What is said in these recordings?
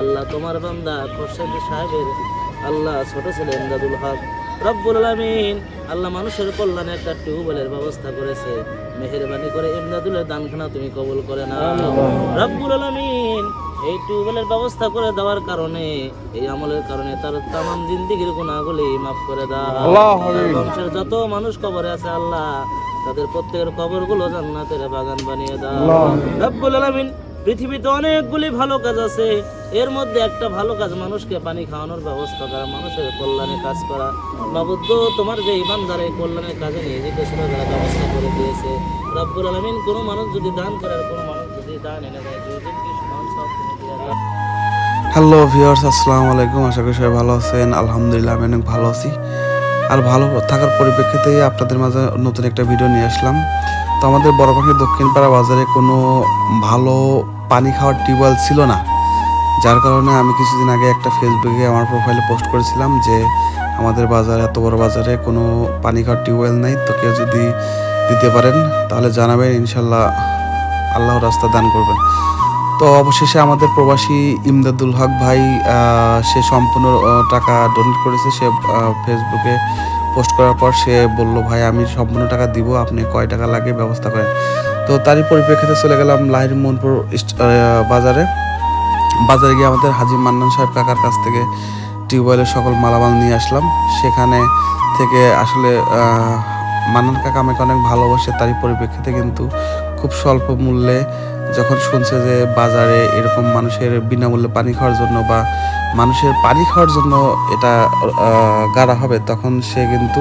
আল্লাহ তোমার বান্দা খোরশেদ সাহেবের আল্লাহ ছোট ছেলে এমদাদুল হক। রব্বুল আলামিন আল্লাহ মানুষের কল্যাণে একটা টিউবওয়েলের ব্যবস্থা করেছে। মেহেরবানি করে এমদাদুলের দানখানা তুমি কবুল করে না রব্বুল আলামিন এই টিউবওয়েলের ব্যবস্থা করে দেওয়ার কারণে এই আমলের কারণে তার তামাম জিন্দিগির গুণাগুলি মাফ করে দাও। বংশের যত মানুষ কবরে আছে আল্লাহ তাদের প্রত্যেকের কবরগুলো জান্নাতের বাগান বানিয়ে দাও। রব্বুল আলামিন পৃথিবীতে অনেকগুলি ভালো কাজ আছে। এর মধ্যে একটা ভালো কাজ মানুষকে পানি খাওয়ানোর ব্যবস্থা করা, মানুষের কল্যাণে কাজ করা। বাবুদ্ধ তোমার যে ইমানদার এই কল্যাণের কাজে নিয়ে যেতে তারা ব্যবস্থা করে দিয়েছে। রব্বুল আলামিন, কোনো মানুষ যদি দান করে আর কোনো মানুষ যদি দান এনে দেয় সমান সব হ্যালো ভিউয়ার্স আসসালামু আলাইকুম। আশা করি সবাই ভালো আছেন। আলহামদুলিল্লাহ, আমি অনেক ভালো আছি। আর ভালো থাকার পরিপ্রেক্ষিতে আপনাদের মাঝে নতুন একটা ভিডিও নিয়ে আসলাম। তো আমাদের বড়পাখি দক্ষিণ পাড়া বাজারে কোনো ভালো পানি খাওয়ার টিউবওয়েল ছিল না। যার কারণে আমি কিছুদিন আগে একটা ফেসবুকে আমার প্রোফাইলে পোস্ট করেছিলাম যে আমাদের বাজারে, এত বড় বাজারে কোনো পানি খাওয়ার টিউবওয়েল নেই। তো কেউ যদি দিতে পারেন, তাহলে জানাবেন, ইনশাল্লাহ আল্লাহ রাস্তা দান করবেন। তো অবশেষে আমাদের প্রবাসী ইমদাদুল হক ভাই সে সম্পূর্ণ টাকা ডোনেট করেছে। সে ফেসবুকে পোস্ট করার পর সে বলল, ভাই, আমি সম্পূর্ণ টাকা দিব, আপনি কয় টাকা লাগে ব্যবস্থা করেন। তো তারই পরিপ্রেক্ষিতে চলে গেলাম লাহির মনপুর বাজারে। বাজারে গিয়ে আমাদের হাজি মান্নান সাহেব কাকার কাছ থেকে টিউবওয়েলের সকল মালামাল নিয়ে আসলাম। সেখানে থেকে আসলে মান্নান কাকা আমাকে অনেক ভালোবাসে, তারই পরিপ্রেক্ষিতে কিন্তু খুব স্বল্প মূল্যে যখন শুনছে যে বাজারে এরকম মানুষের বিনামূল্যে পানি খাওয়ার জন্য বা মানুষের পানি খাওয়ার জন্য এটা গাড়া হবে, তখন সে কিন্তু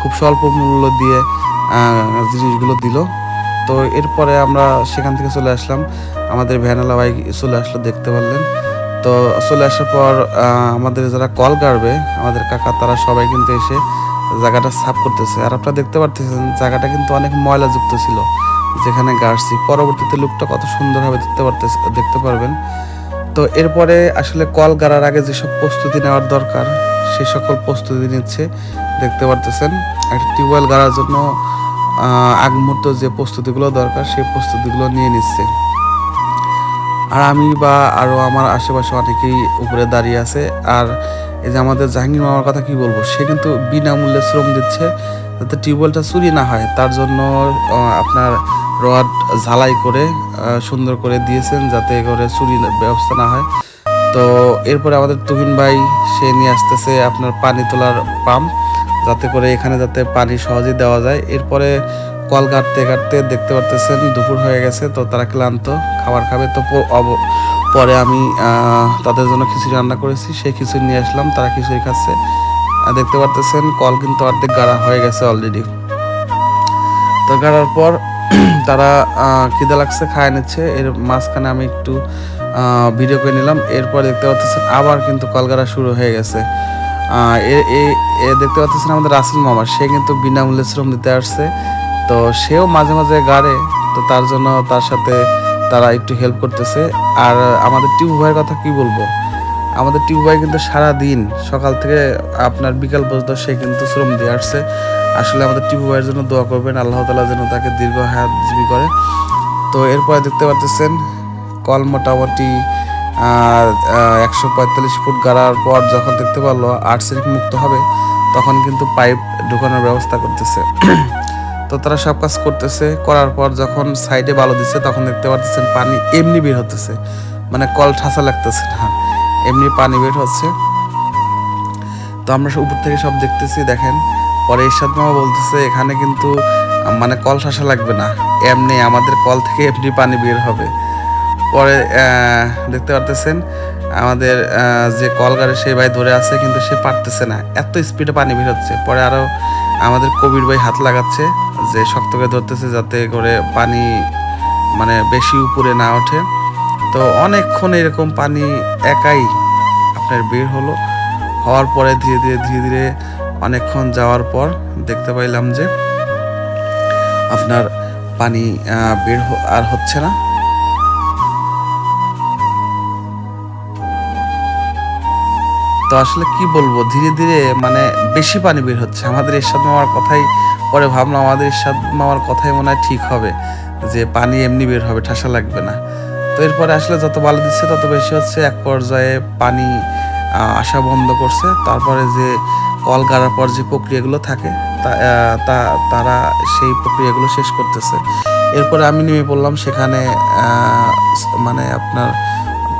খুব স্বল্প মূল্য দিয়ে জিনিসগুলো দিল। তো এরপরে আমরা সেখান থেকে চলে আসলাম। আমাদের ভ্যানালা বাইক চলে আসলো দেখতে পারলেন। তো চলে আসার পর আমাদের যারা কল গাড়বে আমাদের কাকা, তারা সবাই কিন্তু এসে জায়গাটা সাফ করতেছে। আর আপনারা দেখতে পারতেছেন, জায়গাটা কিন্তু অনেক ময়লাযুক্ত ছিল, যেখানে গাড়ছি। পরবর্তীতে লুকটা কত সুন্দরভাবে দেখতে পারতেছে, দেখতে পারবেন। তো এরপরে আসলে কল গাড়ার আগে যেসব প্রস্তুতি নেওয়ার দরকার, সে সকল প্রস্তুতি নিচ্ছে, দেখতে পারতেছেন। একটা টিউবওয়েল গাড়ার জন্য আগ মুহূর্ত যে প্রস্তুতিগুলো দরকার, সেই প্রস্তুতিগুলো নিয়ে নিচ্ছে। আর আমি বা আরও আমার আশেপাশে অনেকেই উপরে দাঁড়িয়ে আছে। আর এই যে আমাদের জাহাঙ্গীর মামার কথা কি বলব, সে কিন্তু বিনামূল্যে শ্রম দিচ্ছে যাতে টিউবওয়েলটা চুরি না হয়। তার জন্য আপনার রড ঝালাই করে সুন্দর করে দিয়েছেন যাতে করে চুরি ব্যবস্থা না হয়। তো এরপরে আমাদের তুহিন ভাই, সে নিয়ে আসতেছে আপনার পানি তোলার পাম্প। যাতে করে এখানে যাতে পানি সহজেই দেওয়া যায়। এরপরে কল কাটতে কাটতে দেখতে পারতেছেন দুপুর হয়ে গেছে, তো তারা ক্লান্ত, খাবার খাবে। তো পরে আমি তাদের জন্য খিচুড়ি রান্না করেছি, সেই খিচুড়ি নিয়ে আসলাম, তারা খিচুড়ি খাচ্ছে। দেখতে পারতেছেন কল কিন্তু অর্ধেক গাড়া হয়ে গেছে অলরেডি তো গাড়ার পর তারা খিদে লাগছে, খায় নিচ্ছে। এর মাঝখানে আমি একটু ভিডিও করে নিলাম। এরপর দেখতে পাচ্ছেন আবার কিন্তু কলগাড়া শুরু হয়ে গেছে। এ- দেখতে পাচ্ছেন আমাদের রাসেল মামা, সে কিন্তু বিনামূল্যে শ্রম দিতে আসছে। তো সেও মাঝে মাঝে গাড়ে, তো তার জন্য তার সাথে তারা একটু হেল্প করতেছে। আর আমাদের টিউব ভাইয়ের কথা কি বলব? আমাদের টিউব ভাই কিন্তু সারা দিন সকাল থেকে আপনার বিকাল পর্যন্ত সে কিন্তু শ্রম দিয়ে আসছে। আসলে আমাদের টিপু ভাইয়ের জন্য দোয়া করবেন, আল্লাহ তালা যেন তাকে দীর্ঘ হায়াত জীবী করে। তো এরপরে দেখতে পাচ্ছেন কল মোটামুটি একশো পঁয়তাল্লিশ ফুট গাড়ার পর যখন দেখতে পারল আর্সেনিক মুক্ত হবে, তখন কিন্তু পাইপ ঢুকানোর ব্যবস্থা করতেছে। তো তারা সব কাজ করতেছে, করার পর যখন সাইডে বালু দিচ্ছে তখন দেখতে পাচ্ছেন পানি এমনি বের হতেছে। মানে কল ঠাসা লাগতেছে না, এমনি পানি বের হচ্ছে। তো আমরা উপর থেকে সব দেখতেছি, দেখেন। পরে ইরশাদ মামা বলতেছে, এখানে কিন্তু মানে কল ঠাসা লাগবে না, এমনি আমাদের কল থেকে এমনি পানি বের হবে। পরে দেখতে পারতেছেন, আমাদের যে কল গাড়ি সেই ভাই ধরে আছে, কিন্তু সে পারতেছে না। এত স্পিডে পানি বের হচ্ছে। পরে আরও আমাদের কবির ভাই হাত লাগাচ্ছে, যে শক্ত করে ধরতেছে যাতে করে পানি মানে বেশি উপরে না ওঠে। তো অনেকক্ষণ এরকম পানি একাই আপনার বের হলো। হওয়ার পরে ধীরে ধীরে ধীরে ধীরে অনেকক্ষণ যাওয়ার পর দেখতে পাইলাম যে আপনার পানি বের আর হচ্ছে না। তো আসলে কি বলব? ধীরে ধীরে মানে বেশি পানি বের হচ্ছে। আমাদের ইরশাদ মামার কথাই পরে ভাবলাম, আমাদের ইরশাদ মামার কথাই মনে হয় ঠিক হবে, যে পানি এমনি বের হবে, ঠাসা লাগবে না। তো এরপরে আসলে যত বালু দিচ্ছে, তত বেশি হচ্ছে এক পর্যায়ে পানি আসা বন্ধ করছে। তারপরে যে কল গাড়ার পর যে প্রক্রিয়াগুলো থাকে, তা- তা, তারা সেই প্রক্রিয়াগুলো শেষ করতেছে। এরপরে আমি নেমে পড়লাম সেখানে মানে আপনার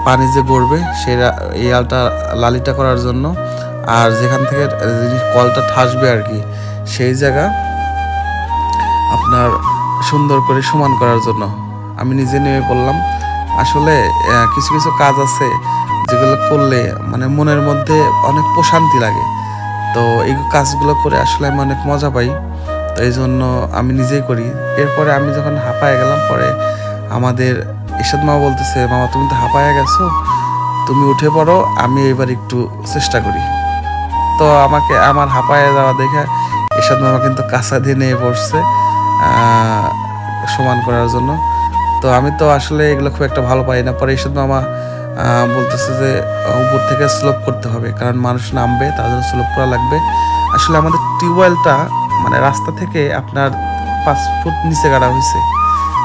পানি যে গড়বে সেটা এই আলটা লালিটা করার জন্য। আর যেখান থেকে কলটা ঠাসবে আর কি, সেই জায়গা আপনার সুন্দর করে সমান করার জন্য। আমি নিজে নেমে পড়লাম। আসলে কিছু কিছু কাজ আছে যেগুলো করলে মানে মনের মধ্যে অনেক প্রশান্তি লাগে। তো এই কাজগুলো করে আসলে আমি অনেক মজা পাই। তো এই জন্য আমি নিজেই করি। এরপরে আমি যখন হাঁপায় গেলাম, পরে আমাদের ইসাদ মামা বলতেছে, মামা, তুমি তো হাঁপায় গেছো, তুমি উঠে পড়ো, আমি এবার একটু চেষ্টা করি। তো আমাকে, আমার হাঁপায় যাওয়া দেখে ইসাদ মামা কিন্তু কাঁচা দিয়ে নিয়ে পড়ছে সমান করার জন্য। তো আমি তো আসলে এগুলো খুব একটা ভালো পাই না। পরে ইসাদ মামা বলতেছে যে উপর থেকে স্লোপ করতে হবে, কারণ মানুষ নামবে জন্য স্লোপ করা লাগবে। আসলে আমাদের টিউবওয়েলটা মানে রাস্তা থেকে আপনার পাঁচ ফুট নিচে গাড়া হয়েছে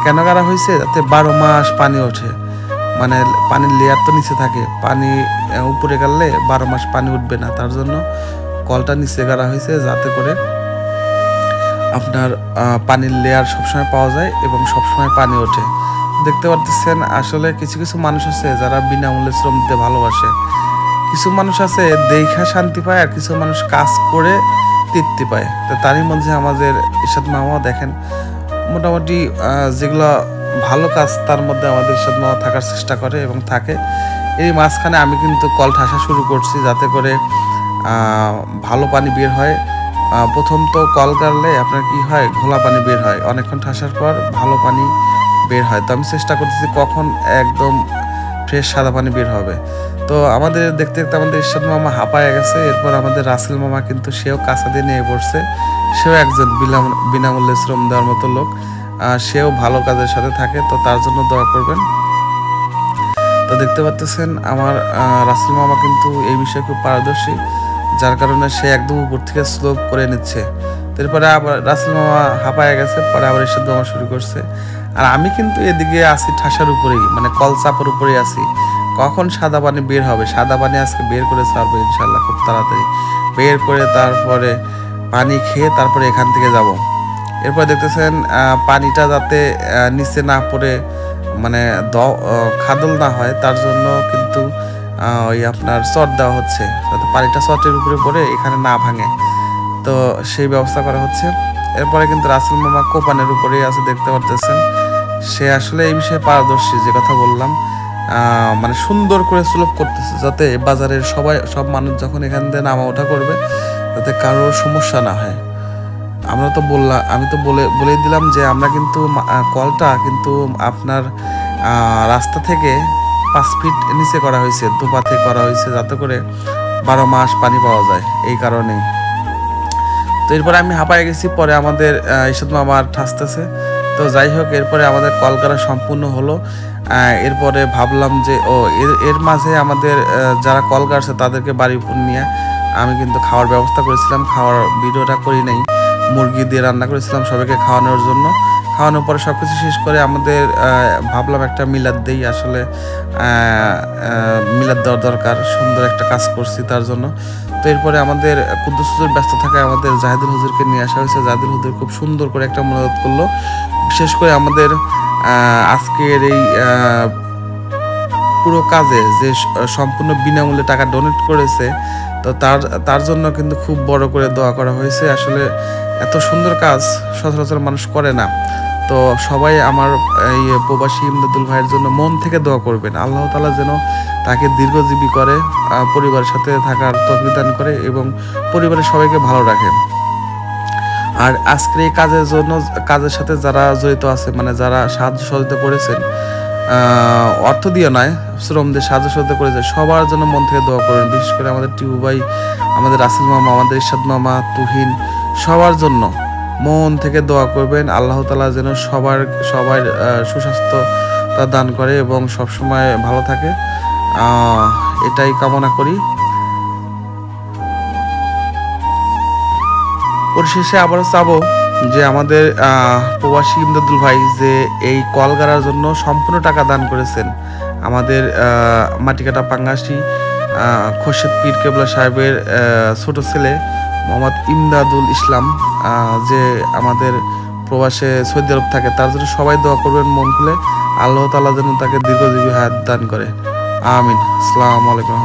কেন গাড়া হয়েছে যাতে বারো মাস পানি ওঠে। মানে পানির লেয়ার তো নিচে থাকে। পানি উপরে গেলে বারো মাস পানি উঠবে না। তার জন্য কলটা নিচে গাড়া হয়েছে যাতে করে আপনার পানির লেয়ার সবসময় পাওয়া যায় এবং সবসময় পানি ওঠে। দেখতে পারতেছেন, আসলে কিছু কিছু মানুষ আছে যারা বিনামূল্যে শ্রম দিতে ভালোবাসে। কিছু মানুষ আছে দেখা শান্তি পায় আর কিছু মানুষ কাজ করে তৃপ্তি পায়। তো তারই মধ্যে আমাদের ইসাদ মামাও দেখেন মোটামুটি যেগুলো ভালো কাজ তার মধ্যে আমাদের মামা থাকার চেষ্টা করে এবং থাকে। এই মাঝখানে আমি কিন্তু কল ঠাসা শুরু করছি যাতে করে ভালো পানি বের হয়। প্রথম তো কল গাড়লে আপনার কি হয়, ঘোলা পানি বের হয়। অনেকক্ষণ ঠাসার পর ভালো পানি বের হয়। তো আমি চেষ্টা করতেছি কখন একদম ফ্রেশ সাদা পানি বের হবে। তো আমাদের দেখতে দেখতে আমাদের ইরশাদ মামা হাঁপায় গেছে, এরপর আমাদের রাসেল মামা কিন্তু সেও কাঁচা দিয়ে নিয়ে পড়ছে। সেও একজন বিনাম- বিনামূল্যে শ্রম দেওয়ার মতো লোক সেও ভালো কাজের সাথে থাকে, তো তার জন্য দোয়া করবেন। তো দেখতে পাচ্ছেন আমার রাসেল মামা কিন্তু এই বিষয়ে খুব পারদর্শী, যার কারণে সে একদম উপর থেকে স্লোপ করে নিচ্ছে। তারপরে আবার রাসেল মামা হাঁপায় গেছে, পরে আবার এসে মামা শুরু করছে। আর আমি কিন্তু এদিকে আছি ঠাসার উপরেই মানে কল চাপের উপরেই আছি। কখন সাদা পানি বের হবে? সাদা পানি আজকে বের করে ছাড়বো ইনশাল্লাহ খুব তাড়াতাড়ি। বের করে তারপরে পানি খেয়ে তারপরে এখান থেকে যাব। এরপর দেখতেছেন পানিটা যাতে নিচে না পড়ে মানে দ- খাদল না হয়, তার জন্য কিন্তু ওই আপনার চট দেওয়া হচ্ছে। যাতে পানিটা চটের উপরে পড়ে, এখানে না ভাঙে। তো সেই ব্যবস্থা করা হচ্ছে। এরপরে কিন্তু রাসেল মামা কোপানের উপরেই আছে, দেখতে পারতেছেন। সে আসলে এই বিষয়ে পারদর্শী, যে কথা বললাম। মানে সুন্দর করে সুলভ করতেছে যাতে বাজারের সবাই, সব মানুষ যখন এখান থেকে নামা ওঠা করবে, যাতে কারোর সমস্যা না হয়। আমরা তো বললাম আমি তো বলে, বলেই দিলাম যে আমরা কিন্তু কলটা কিন্তু আপনার রাস্তা থেকে পাঁচ ফিট নিচে করা হয়েছে, দুপাতে করা হয়েছে যাতে করে বারো মাস পানি পাওয়া যায় এই কারণেই। তো এরপরে আমি হাঁপায় গেছি, পরে আমাদের ইসাদ মামার ঠাসতেছে। তো যাই হোক, এরপরে আমাদের কল করা সম্পূর্ণ হলো। এরপরে ভাবলাম যে, ও, এর এর মাঝে আমাদের যারা কল কাটছে তাদেরকে বাড়ি উপর নিয়ে আমি কিন্তু খাওয়ার ব্যবস্থা করেছিলাম। খাওয়ার ভিডিওটা করি নাই, মুরগি দিয়ে রান্না করেছিলাম সবাইকে খাওয়ানোর জন্য। খাওয়ানোর পরে সব কিছু শেষ করে আমাদের ভাবলাম একটা মিলাদ দেই আসলে মিলাদ দেওয়ার দরকার, সুন্দর একটা কাজ করছি তার জন্য। তো এরপরে আমাদের কুদ্দুস হুজুর ব্যস্ত থাকায় আমাদের জাহিদুল হুজুরকে নিয়ে আসা হয়েছে। জাহিদুল হুজুর খুব সুন্দর করে একটা মনোরোধ করল। বিশেষ করে আমাদের আজকের এই পুরো কাজে যে সম্পূর্ণ বিনামূল্যে টাকা ডোনেট করেছে, তো তার তার জন্য কিন্তু খুব বড় করে দোয়া করা হয়েছে। আসলে এত সুন্দর কাজ সচরাচর মানুষ করে না। তো সবাই আমার এই প্রবাসী ইমদাদুল ভাইয়ের জন্য মন থেকে দোয়া করবেন। আল্লাহ তালা যেন তাকে দীর্ঘজীবী করে পরিবারের সাথে থাকার তৌফিক দান করে এবং পরিবারের সবাইকে ভালো রাখে আর আজকের এই কাজের জন্য, কাজের সাথে যারা জড়িত আছে মানে যারা সাহায্য সহযোগিতা করেছেন অর্থ দিয়ে নয় শ্রম দিয়ে সাহায্য সহযোগিতা করেছে সবার জন্য মন থেকে দোয়া করবেন বিশেষ করে আমাদের টিউ ভাই, আমাদের রাসেল মামা, আমাদের ইরশাদ মামা, তুহিন, সবার জন্য মন থেকে দোয়া করবেন। আল্লাহ তালা যেন সবার সবার সুস্বাস্থ্য তা দান করে এবং সবসময় ভালো থাকে। এটাই কামনা করি। পরিশেষে আবারও চাবো যে আমাদের প্রবাসী ইমদাদুল ভাই যে এই কল গাড়ার জন্য সম্পূর্ণ টাকা দান করেছেন। আমাদের মাটিকাটা পাঙ্গাসি খোরশেদ পীর কেবলা সাহেবের ছোট ছেলে মোহাম্মদ ইমদাদুল ইসলাম যে আমাদের প্রবাসে সৌদি আরব থাকে, তার জন্য সবাই দোয়া করবেন মন খুলে। আল্লাহ তাআলা যেন তাকে দীর্ঘজীবী হায়াত দান করে। আমিন। আসসালামু আলাইকুম।